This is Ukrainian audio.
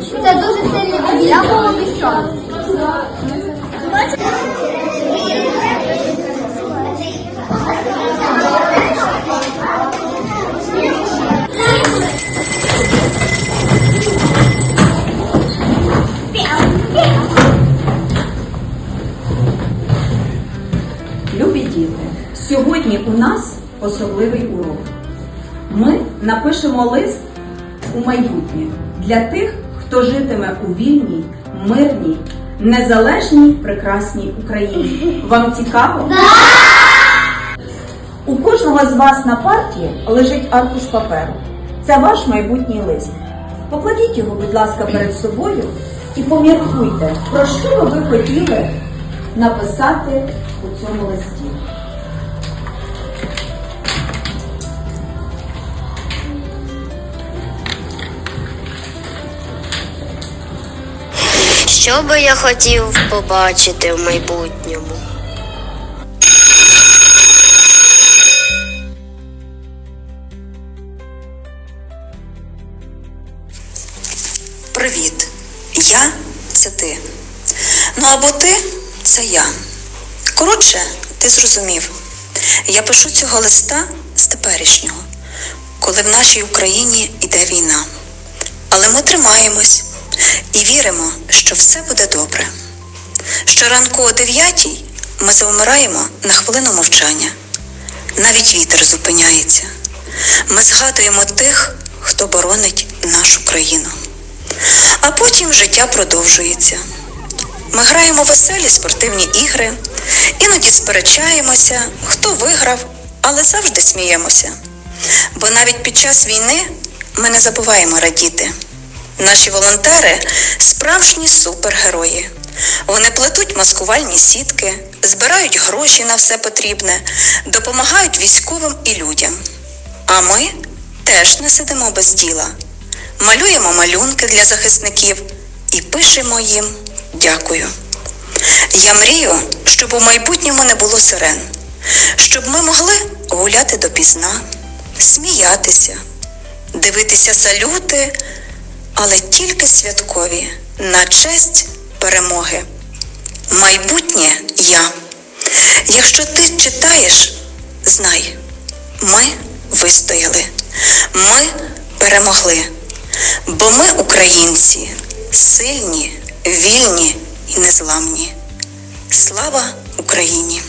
Це дуже. Я головний що. Любі діти, сьогодні у нас особливий урок. Ми напишемо лист у майбутнє для тих, хто житиме у вільній, мирній, незалежній, прекрасній Україні. Вам цікаво? У кожного з вас на парті лежить аркуш паперу. Це ваш майбутній лист. Покладіть його, будь ласка, перед собою і поміркуйте, про що ви хотіли написати у цьому листі. Що би я хотів побачити в майбутньому? Привіт. Я це ти. Ну або ти це я. Коротше, ти зрозумів. Я пишу цього листа з теперішнього, коли в нашій Україні йде війна. Але ми тримаємось і віримо, що все буде добре. Щоранку о 9 ми завмираємо на хвилину мовчання. Навіть вітер зупиняється. Ми згадуємо тих, хто боронить нашу країну. А потім життя продовжується. Ми граємо веселі спортивні ігри, іноді сперечаємося, хто виграв, але завжди сміємося. Бо навіть під час війни ми не забуваємо радіти. Наші волонтери справжні супергерої. Вони плетуть маскувальні сітки, збирають гроші на все потрібне, допомагають військовим і людям. А ми теж не сидимо без діла малюємо малюнки для захисників і пишемо їм дякую. Я мрію, щоб у майбутньому не було сирен, щоб ми могли гуляти допізна, сміятися, дивитися салюти, але тільки святкові на честь перемоги. Майбутнє я. Якщо ти читаєш, знай, ми вистояли, ми перемогли. Бо ми, українці, сильні, вільні і незламні. Слава Україні!